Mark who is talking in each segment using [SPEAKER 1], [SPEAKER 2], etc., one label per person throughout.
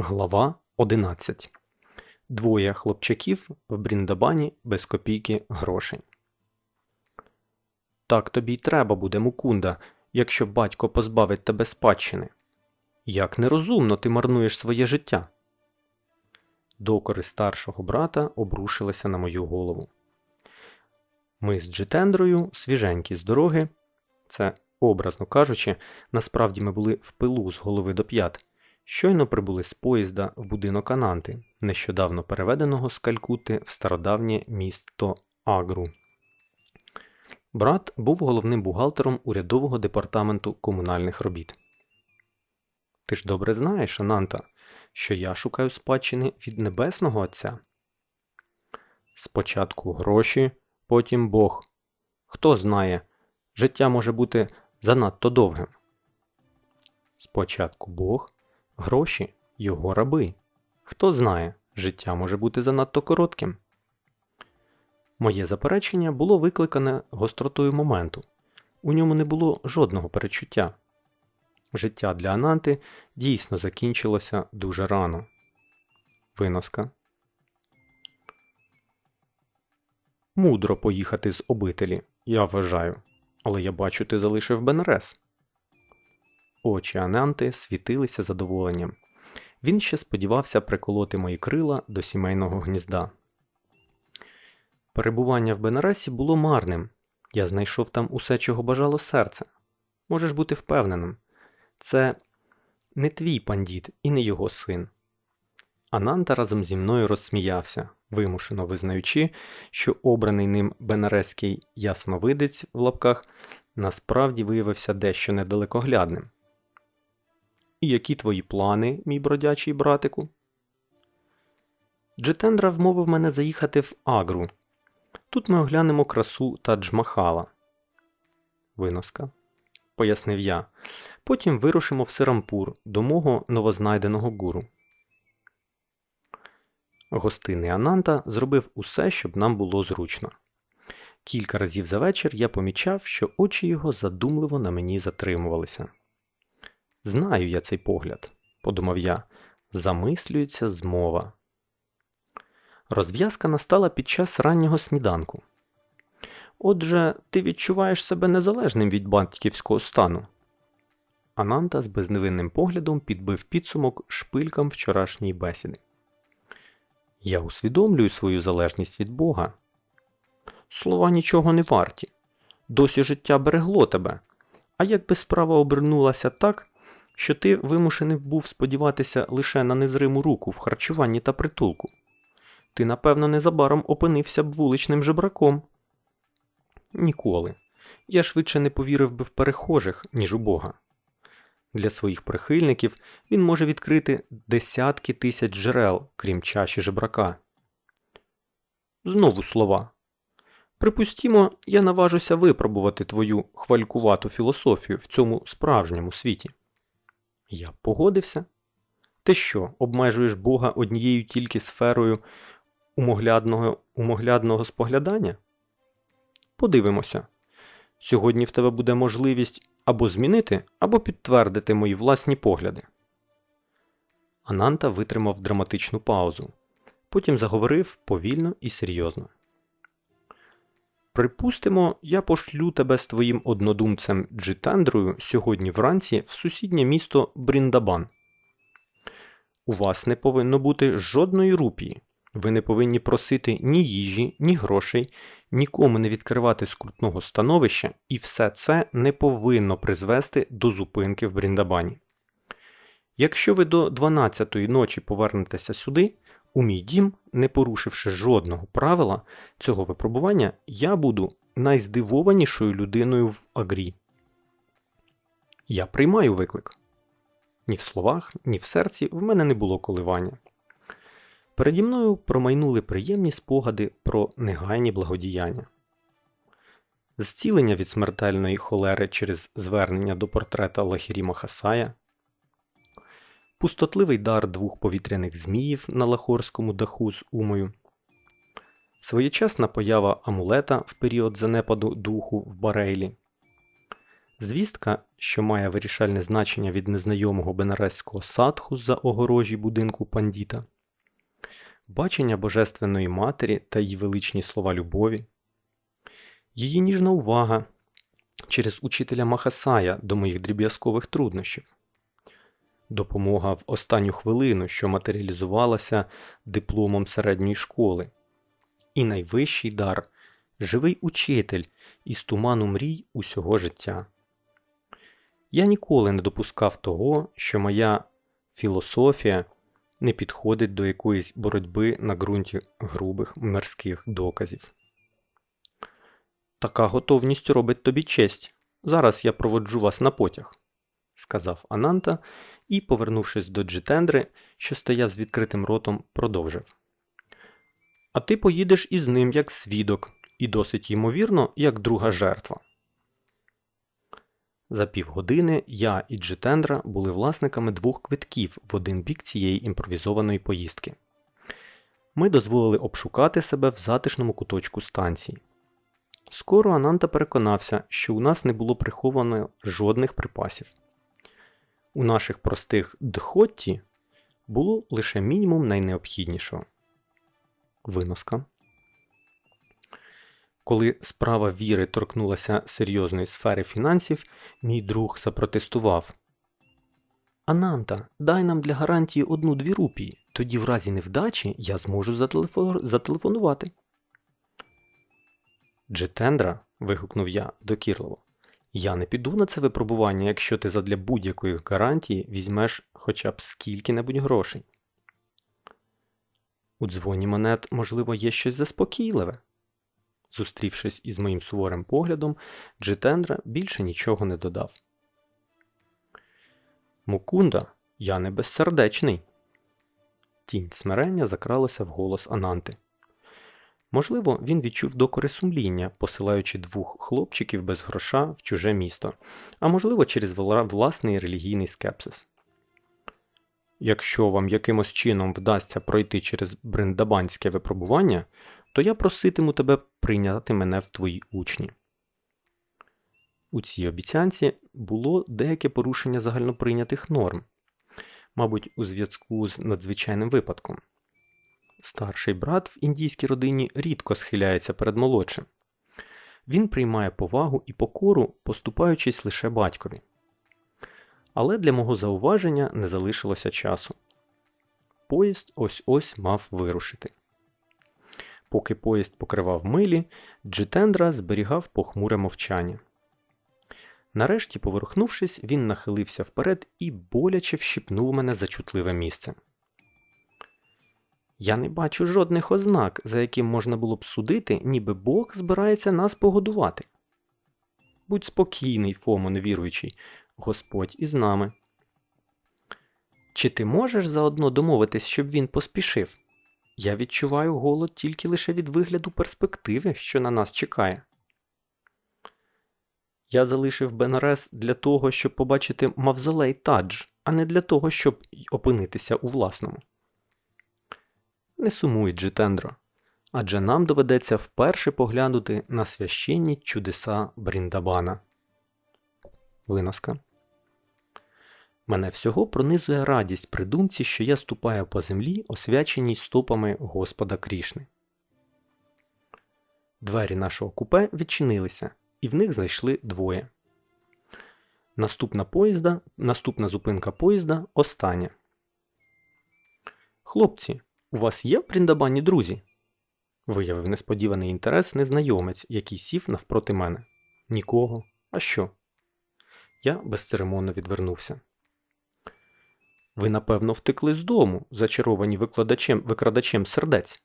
[SPEAKER 1] Глава 11. Двоє хлопчаків в Бріндабані без копійки грошей. Так тобі й треба буде, Мукунда, якщо батько позбавить тебе спадщини. Як нерозумно ти марнуєш своє життя. Докори старшого брата обрушилися на мою голову. Ми з Джитендрою, свіженькі з дороги, це, образно кажучи, насправді ми були в пилу з голови до п'ят. Щойно прибули з поїзда в будинок Ананти, нещодавно переведеного з Калькути в стародавнє місто Агру. Брат був головним бухгалтером урядового департаменту комунальних робіт. Ти ж добре знаєш, Ананта, що я шукаю спадщини від Небесного Отця. Спочатку гроші, потім Бог. Хто знає, життя може бути занадто довгим. Спочатку Бог, гроші його раби. Хто знає, життя може бути занадто коротким. Моє заперечення було викликане гостротою моменту. У ньому не було жодного перечуття. Життя для Ананти дійсно закінчилося дуже рано. Виноска. Мудро поїхати з обителі, я вважаю, але я бачу, ти залишив Бенрес. Очі Ананти світилися задоволенням. Він ще сподівався приколоти мої крила до сімейного гнізда. Перебування в Бенаресі було марним. Я знайшов там усе, чого бажало серце. Можеш бути впевненим, це не твій пандіт і не його син. Ананта разом зі мною розсміявся, вимушено визнаючи, що обраний ним бенарезький ясновидець в лапках насправді виявився дещо недалекоглядним. І які твої плани, мій бродячий братику? Джетендра вмовив мене заїхати в Агру. Тут ми оглянемо красу Тадж-Махала. Виноска, пояснив я. Потім вирушимо в Сирампур до мого новознайденого гуру. Гостинний Ананта зробив усе, щоб нам було зручно. Кілька разів за вечір я помічав, що очі його задумливо на мені затримувалися. Знаю я цей погляд, подумав я, замислюється змова. Розв'язка настала під час раннього сніданку. Отже, ти відчуваєш себе незалежним від батьківського стану. Ананта з безневинним поглядом підбив підсумок шпилькам вчорашньої бесіди. Я усвідомлюю свою залежність від Бога. Слова нічого не варті. Досі життя берегло тебе. А якби справа обернулася так, що ти вимушений був сподіватися лише на незриму руку в харчуванні та притулку, ти, напевно, незабаром опинився б вуличним жебраком. Ніколи. Я швидше не повірив би в перехожих, ніж у Бога. Для своїх прихильників він може відкрити десятки тисяч джерел, крім чаші жебрака. Знову слова. Припустімо, я наважуся випробувати твою хвалькувату філософію в цьому справжньому світі. Я погодився. Ти що, обмежуєш Бога однією тільки сферою умоглядного, умоглядного споглядання? Подивимося. Сьогодні в тебе буде можливість або змінити, або підтвердити мої власні погляди. Ананта витримав драматичну паузу. Потім заговорив повільно і серйозно. Припустимо, я пошлю тебе з твоїм однодумцем Джитандрою сьогодні вранці в сусіднє місто Бріндабан. У вас не повинно бути жодної рупії. Ви не повинні просити ні їжі, ні грошей, нікому не відкривати скрутного становища, і все це не повинно призвести до зупинки в Бріндабані. Якщо ви до 12-ї ночі повернетеся сюди, у мій дім, не порушивши жодного правила цього випробування, я буду найздивованішою людиною в Агрі. Я приймаю виклик. Ні в словах, ні в серці в мене не було коливання. Переді мною промайнули приємні спогади про негайні благодіяння. Зцілення від смертельної холери через звернення до портрета Лахіріма Хасая, пустотливий дар двох повітряних зміїв на лахорському даху з умою, своєчасна поява амулета в період занепаду духу в Барейлі, Звістка, що має вирішальне значення від незнайомого бенарезького садху за огорожі будинку пандіта, бачення Божественної Матері та її величні слова любові, її ніжна увага через учителя Махасая до моїх дріб'язкових труднощів, допомога в останню хвилину, що матеріалізувалася дипломом середньої школи, і найвищий дар живий учитель із туману мрій усього життя. Я ніколи не допускав того, що моя філософія не підходить до якоїсь боротьби на ґрунті грубих мирських доказів. Така готовність робить тобі честь. Зараз я проводжу вас на потяг, сказав Ананта і, повернувшись до Джитендри, що стояв з відкритим ротом, продовжив. А ти поїдеш із ним як свідок, і досить ймовірно, як друга жертва. За півгодини я і Джитендра були власниками двох квитків в один бік цієї імпровізованої поїздки. Ми дозволили обшукати себе в затишному куточку станції. Скоро Ананта переконався, що у нас не було приховано жодних припасів. У наших простих дхотті було лише мінімум найнеобхіднішого. Виноска. Коли справа віри торкнулася серйозної сфери фінансів, мій друг запротестував. Ананта, дай нам для гарантії одну-дві рупії, тоді в разі невдачі я зможу зателефо... зателефонувати. Джетендра, вигукнув я докірливо, я не піду на це випробування, якщо ти задля будь-якої гарантії візьмеш хоча б скільки-небудь грошей. У дзвоні монет, можливо, є щось заспокійливе. Зустрівшись із моїм суворим поглядом, Джитендра більше нічого не додав. Мукунда, я не безсердечний. Тінь смирення закралася в голос Ананти. Можливо, він відчув докори сумління, посилаючи двох хлопчиків без гроша в чуже місто, а можливо, через власний релігійний скепсис. Якщо вам якимось чином вдасться пройти через бриндабанське випробування, то я проситиму тебе прийняти мене в твої учні. У цій обіцянці було деяке порушення загальноприйнятих норм, мабуть, у зв'язку з надзвичайним випадком. Старший брат в індійській родині рідко схиляється перед молодшим. Він приймає повагу і покору, поступаючись лише батькові. Але для мого зауваження не залишилося часу. Поїзд ось ось мав вирушити. Поки поїзд покривав милі, Джитендра зберігав похмуре мовчання. Нарешті, поверхнувшись, він нахилився вперед і боляче вщипнув мене за чутливе місце. Я не бачу жодних ознак, за яким можна було б судити, ніби Бог збирається нас погодувати. Будь спокійний, Фомо невіруючий, Господь із нами. Чи ти можеш заодно домовитись, щоб він поспішив? Я відчуваю голод тільки лише від вигляду перспективи, що на нас чекає. Я залишив Бенарес для того, щоб побачити мавзолей Тадж, а не для того, щоб опинитися у власному. Не сумуй, Джитендро, адже нам доведеться вперше поглянути на священні чудеса Бріндабана. Виноска. Мене всього пронизує радість при думці, що я ступаю по землі, освяченій стопами Господа Крішни. Двері нашого купе відчинилися, і в них зайшли двоє. Наступна поїзда, наступна зупинка поїзда остання. Хлопці, у вас є в Пріндабані друзі? Виявив несподіваний інтерес незнайомець, який сів навпроти мене. Нікого. А що? Я безцеремонно відвернувся. Ви, напевно, втекли з дому, зачаровані викладачем, викрадачем сердець.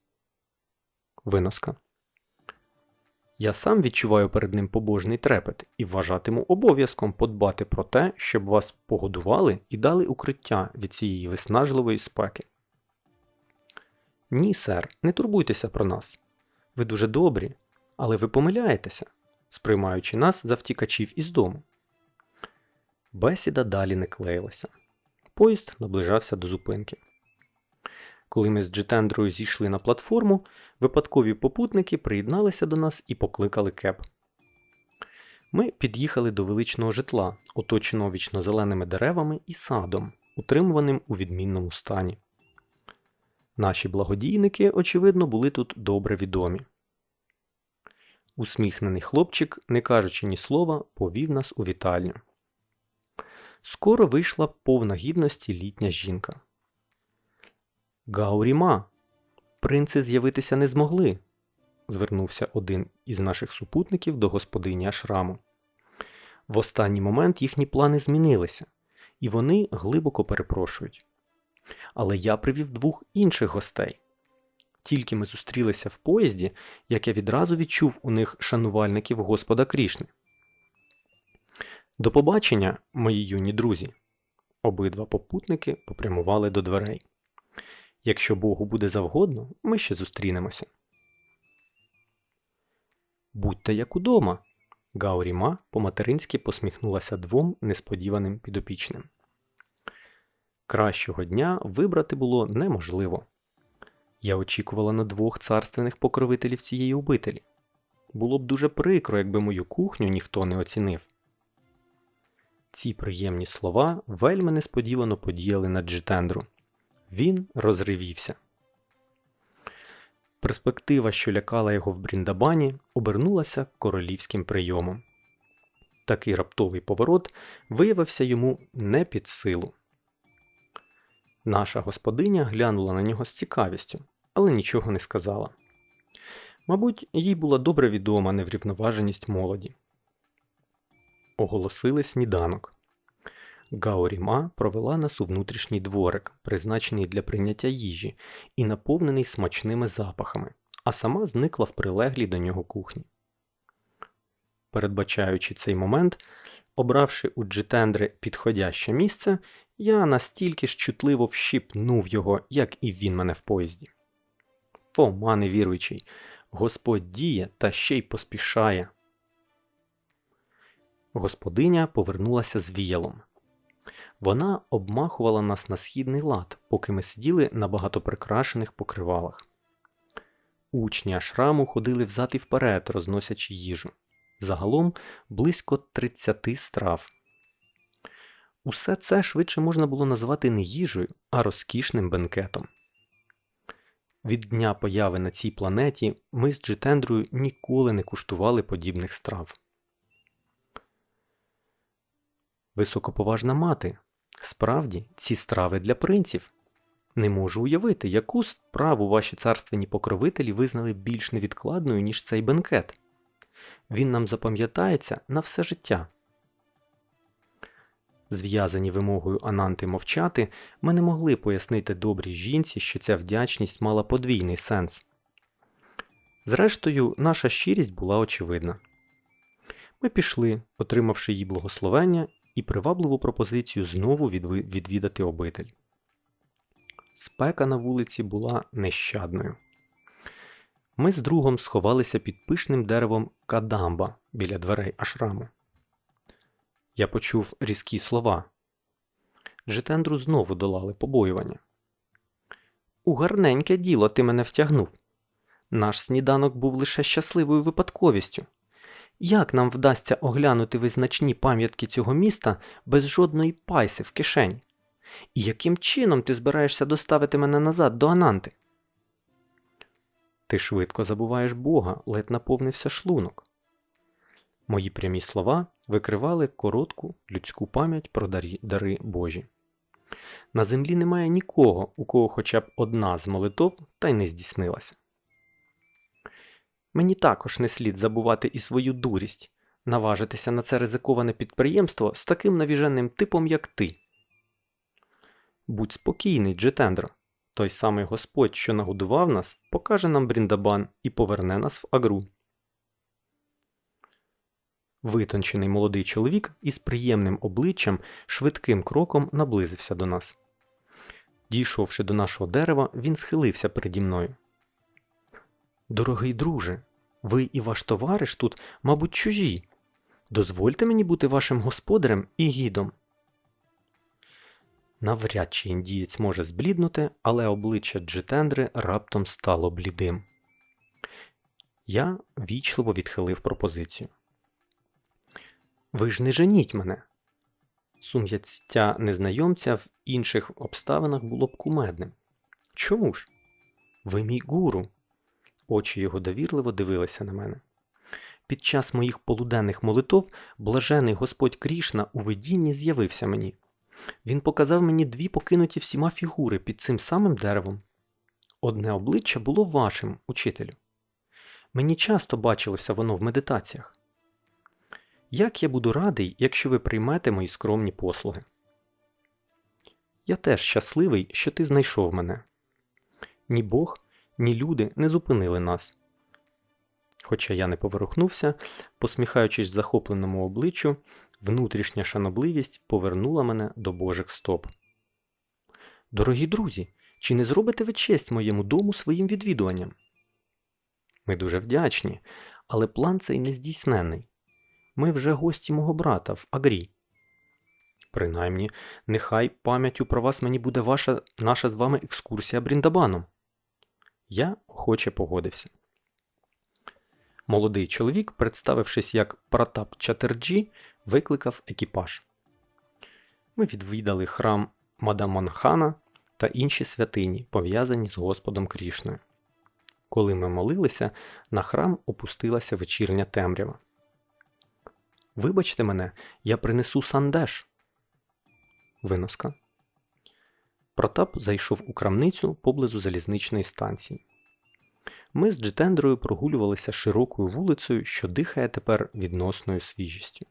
[SPEAKER 1] Виноска. Я сам відчуваю перед ним побожний трепет і вважатиму обов'язком подбати про те, щоб вас погодували і дали укриття від цієї виснажливої спеки. Ні, сер, не турбуйтеся про нас. Ви дуже добрі, але ви помиляєтеся, сприймаючи нас за втікачів із дому. Бесіда далі не клеїлася. Поїзд наближався до зупинки. Коли ми з Джитендрою зійшли на платформу, випадкові попутники приєдналися до нас і покликали кеп. Ми під'їхали до величного житла, оточеного вічнозеленими деревами і садом, утримуваним у відмінному стані. Наші благодійники, очевидно, були тут добре відомі. Усміхнений хлопчик, не кажучи ні слова, повів нас у вітальню. Скоро вийшла повна гідності літня жінка. Гауріма, принци з'явитися не змогли, звернувся один із наших супутників до господині Ашраму. В останній момент їхні плани змінилися, і вони глибоко перепрошують. Але я привів двох інших гостей. Тільки ми зустрілися в поїзді, як я відразу відчув у них шанувальників Господа Крішни. До побачення, мої юні друзі. Обидва попутники попрямували до дверей. Якщо Богу буде завгодно, ми ще зустрінемося. Будьте як удома. Гауріма по-материнськи посміхнулася двом несподіваним підопічним. Кращого дня вибрати було неможливо. Я очікувала на двох царственних покровителів цієї обителі. Було б дуже прикро, якби мою кухню ніхто не оцінив. Ці приємні слова вельми несподівано подіяли на Джитендру. Він розривівся. Перспектива, що лякала його в Бріндабані, обернулася королівським прийомом. Такий раптовий поворот виявився йому не під силу. Наша господиня глянула на нього з цікавістю, але нічого не сказала. Мабуть, їй була добре відома неврівноваженість молоді. Оголосили сніданок. Гаоріма провела нас у внутрішній дворик, призначений для прийняття їжі і наповнений смачними запахами, а сама зникла в прилеглій до нього кухні. Передбачаючи цей момент, обравши у Джитендри підходяще місце, я настільки ж чутливо вщипнув його, як і він мене в поїзді. Фома невіруючий, Господь діє та ще й поспішає. Господиня повернулася з віялом. Вона обмахувала нас на східний лад, поки ми сиділи на багатоприкрашених покривалах. Учні ашраму ходили взад і вперед, розносячи їжу. Загалом близько 30 страв. Усе це швидше можна було назвати не їжею, а розкішним бенкетом. Від дня появи на цій планеті ми з Джитендрою ніколи не куштували подібних страв. Високоповажна мати. Справді, ці страви для принців. Не можу уявити, яку справу ваші царственні покровителі визнали більш невідкладною, ніж цей бенкет. Він нам запам'ятається на все життя. Зв'язані вимогою Ананти мовчати, ми не могли пояснити добрій жінці, що ця вдячність мала подвійний сенс. Зрештою, наша щирість була очевидна. Ми пішли, отримавши її благословення і привабливу пропозицію знову відвідати обитель. Спека на вулиці була нещадною. Ми з другом сховалися під пишним деревом кадамба біля дверей ашраму. Я почув різкі слова. Житендру знову долали побоювання. У гарненьке діло ти мене втягнув. Наш сніданок був лише щасливою випадковістю. Як нам вдасться оглянути визначні пам'ятки цього міста без жодної пайси в кишені? І яким чином ти збираєшся доставити мене назад до Ананти? Ти швидко забуваєш Бога, ледь наповнився шлунок. Мої прямі слова викривали коротку людську пам'ять про дари Божі. На землі немає нікого, у кого хоча б одна з молитов та й не здійснилася. Мені також не слід забувати і свою дурість, наважитися на це ризиковане підприємство з таким навіженним типом, як ти. Будь спокійний, Джетендро. Той самий Господь, що нагодував нас, покаже нам Бріндабан і поверне нас в агру. Витончений молодий чоловік із приємним обличчям швидким кроком наблизився до нас. Дійшовши до нашого дерева, він схилився переді мною. Дорогий друже, ви і ваш товариш тут, мабуть, чужі. Дозвольте мені бути вашим господарем і гідом. Навряд чи індієць може збліднути, але обличчя Джетендри раптом стало блідим. Я вічливо відхилив пропозицію. Ви ж не женіть мене. Сум'яття незнайомця в інших обставинах було б кумедним. Чому ж? Ви мій гуру. Очі його довірливо дивилися на мене. Під час моїх полуденних молитов блажений Господь Крішна у видінні з'явився мені. Він показав мені дві покинуті всіма фігури під цим самим деревом. Одне обличчя було вашим, учителю. Мені часто бачилося воно в медитаціях. Як я буду радий, якщо ви приймете мої скромні послуги? Я теж щасливий, що ти знайшов мене. Ні Бог, ні люди не зупинили нас. Хоча я не поворухнувся, посміхаючись захопленому обличчю, внутрішня шанобливість повернула мене до Божих стоп. Дорогі друзі, чи не зробите ви честь моєму дому своїм відвідуванням? Ми дуже вдячні, але план цей не здійснений. Ми вже гості мого брата в Агрі. Принаймні, нехай пам'яттю про вас мені буде ваша наша з вами екскурсія Бріндабаном. Я охоче погодився. Молодий чоловік, представившись як Пратап Чатерджі, викликав екіпаж. Ми відвідали храм Мадаманхана та інші святині, пов'язані з Господом Крішною. Коли ми молилися, на храм опустилася вечірня темрява. Вибачте мене, я принесу сандеш. Виноска. Протап зайшов у крамницю поблизу залізничної станції. Ми з Джитендрою прогулювалися широкою вулицею, що дихає тепер відносною свіжістю.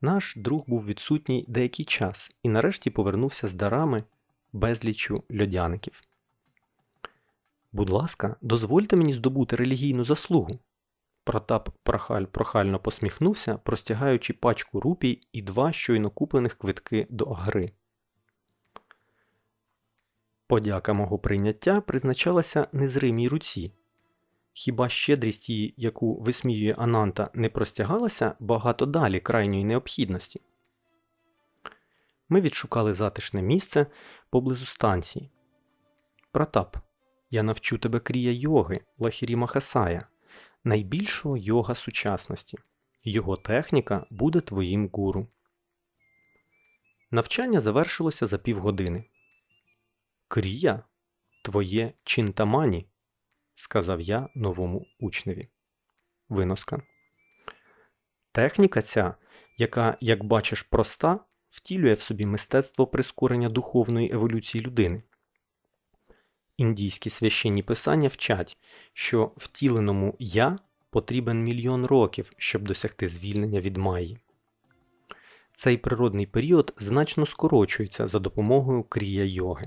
[SPEAKER 1] Наш друг був відсутній деякий час і нарешті повернувся з дарами безлічу льодяників. Будь ласка, дозвольте мені здобути релігійну заслугу. Протап прохаль прохально посміхнувся, простягаючи пачку рупій і два щойно куплених квитки до агри. Подяка мого прийняття призначалася незримій руці. Хіба щедрість її, яку висміює Ананта, не простягалася багато далі крайньої необхідності? Ми відшукали затишне місце поблизу станції. Протап, я навчу тебе крія йоги Лахірі Махасая, найбільшого йога сучасності. Його техніка буде твоїм гуру. Навчання завершилося за півгодини. Крія твоє чинтамані, сказав я новому учневі. Виноска. Техніка ця, яка, як бачиш, проста, втілює в собі мистецтво прискорення духовної еволюції людини. Індійські священні писання вчать, що втіленому я потрібен мільйон років, щоб досягти звільнення від Майї. Цей природний період значно скорочується за допомогою крія йоги.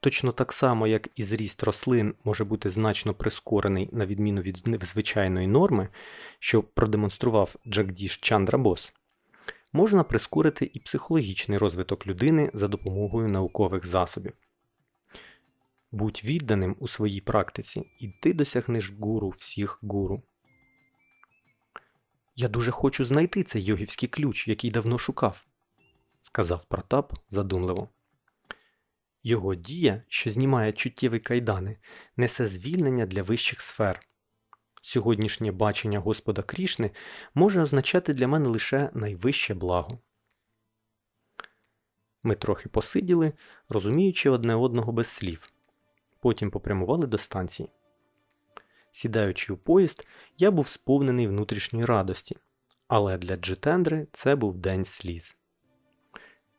[SPEAKER 1] Точно так само, як і зріст рослин може бути значно прискорений на відміну від звичайної норми, що продемонстрував Джагдіш Чандра Бос, можна прискорити і психологічний розвиток людини за допомогою наукових засобів. Будь відданим у своїй практиці, і ти досягнеш гуру всіх гуру. Я дуже хочу знайти цей йогівський ключ, який давно шукав, сказав Протап задумливо. Його дія, що знімає чуттєві кайдани, несе звільнення для вищих сфер. Сьогоднішнє бачення Господа Крішни може означати для мене лише найвище благо. Ми трохи посиділи, розуміючи одне одного без слів. Потім попрямували до станції. Сідаючи у поїзд, я був сповнений внутрішньої радості, але для Джитендри це був день сліз.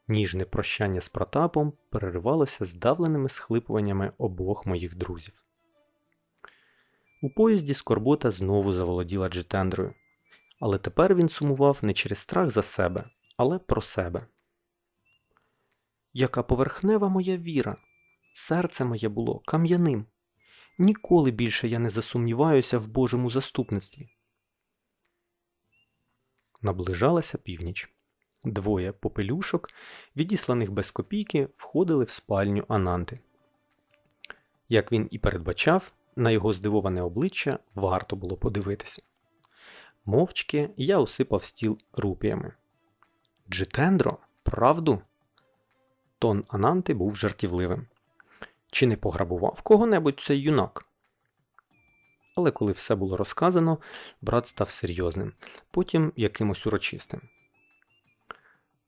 [SPEAKER 1] Ніжне прощання з протапом переривалося здавленими схлипуваннями обох моїх друзів. У поїзді скорбота знову заволоділа Джитендрою, але тепер він сумував не через страх за себе, але про себе. Яка поверхнева моя віра! Серце моє було кам'яним. Ніколи більше я не засумніваюся в Божому заступництві. Наближалася північ. Двоє попелюшок, відісланих без копійки, входили в спальню Ананти. Як він і передбачав, на його здивоване обличчя варто було подивитися. Мовчки я усипав стіл рупіями. Джитендро, правду? Тон Ананти був жартівливим. Чи не пограбував кого-небудь цей юнак? Але коли все було розказано, брат став серйозним, потім якимось урочистим.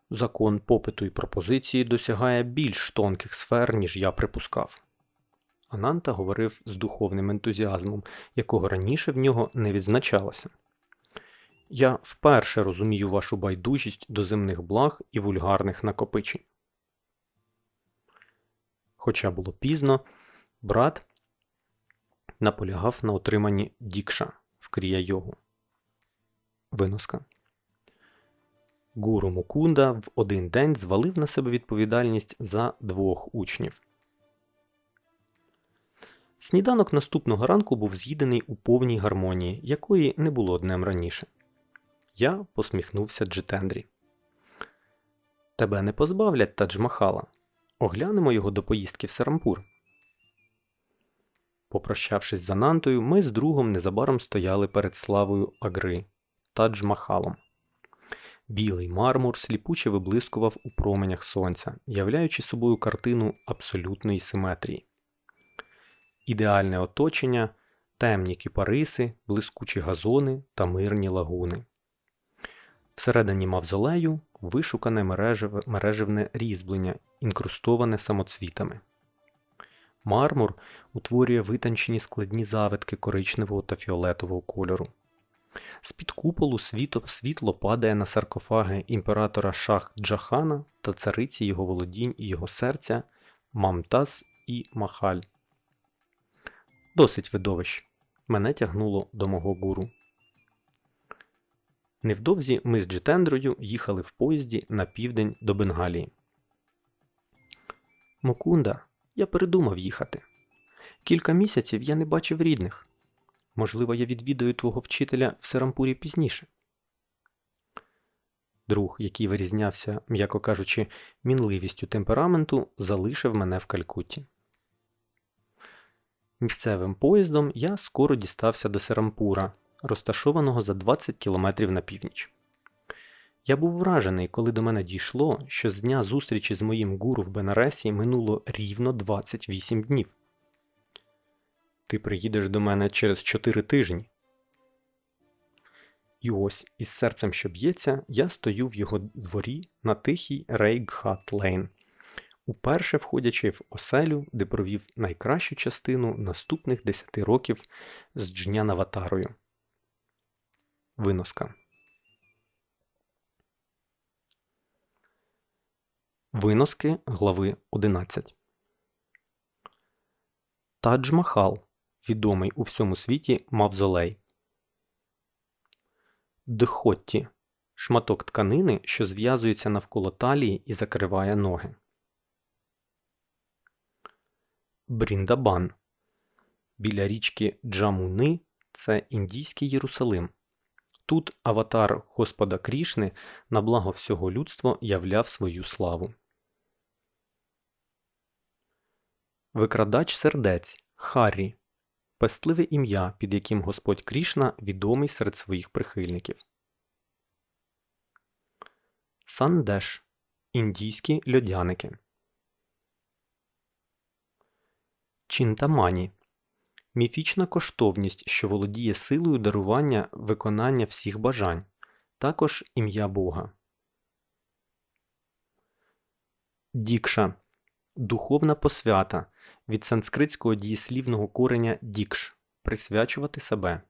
[SPEAKER 1] Закон попиту і пропозиції досягає більш тонких сфер, ніж я припускав. Ананта говорив з духовним ентузіазмом, якого раніше в нього не відзначалося. Я вперше розумію вашу байдужість до земних благ і вульгарних накопичень. Хоча було пізно, брат наполягав на отриманні дікша в крія йогу. Виноска. Гуру Мукунда в один день звалив на себе відповідальність за двох учнів. Сніданок наступного ранку був з'їдений у повній гармонії, якої не було днем раніше. Я посміхнувся Джитендрі. Тебе не позбавлять Тадж-Махала. Оглянемо його до поїздки в Сарампур. Попрощавшись з Анантою, ми з другом незабаром стояли перед славою Агри Тадж-Махалом. Білий мармур сліпуче виблискував у променях сонця, являючи собою картину абсолютної симетрії. Ідеальне оточення, темні кіпариси, блискучі газони та мирні лагуни. Всередині мавзолею вишукане мережеве, мережевне різьблення, інкрустоване самоцвітами. Мармур утворює витончені складні завитки коричневого та фіолетового кольору. З-під куполу світло, світло падає на саркофаги імператора Шах Джахана та цариці його володінь і його серця Мамтаз і Махаль. Досить видовищ. Мене тягнуло до мого гуру. Невдовзі ми з Джитендрою їхали в поїзді на південь до Бенгалії. Мукунда, я передумав їхати. Кілька місяців я не бачив рідних. Можливо, я відвідаю твого вчителя в Серампурі пізніше. Друг, який вирізнявся, м'яко кажучи, мінливістю темпераменту, залишив мене в Калькутті. Місцевим поїздом я скоро дістався до Серампура, розташованого за 20 кілометрів на північ. Я був вражений, коли до мене дійшло, що з дня зустрічі з моїм гуру в Бенаресі минуло рівно 28 днів. Ти приїдеш до мене через 4 тижні. І ось із серцем, що б'ється, я стою в його дворі на тихій Рейгхат Лейн, уперше входячи в оселю, де провів найкращу частину наступних 10 років з Джнянаватарою. Виноска. Виноски глави 11 Тадж-Махал відомий у всьому світі мавзолей. Дхотті шматок тканини, що зв'язується навколо талії і закриває ноги. Бріндабан біля річки Джамуни це індійський Єрусалим. Тут аватар Господа Крішни на благо всього людства являв свою славу. Викрадач сердець Харрі пестливе ім'я, під яким Господь Крішна відомий серед своїх прихильників. Сандеш індійські льодяники. Чінтамані міфічна коштовність, що володіє силою дарування виконання всіх бажань, також ім'я Бога. Дікша духовна посвята від санскритського дієслівного кореня дікш присвячувати себе.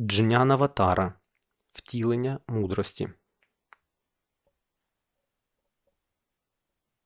[SPEAKER 1] Джнянаватара втілення мудрості.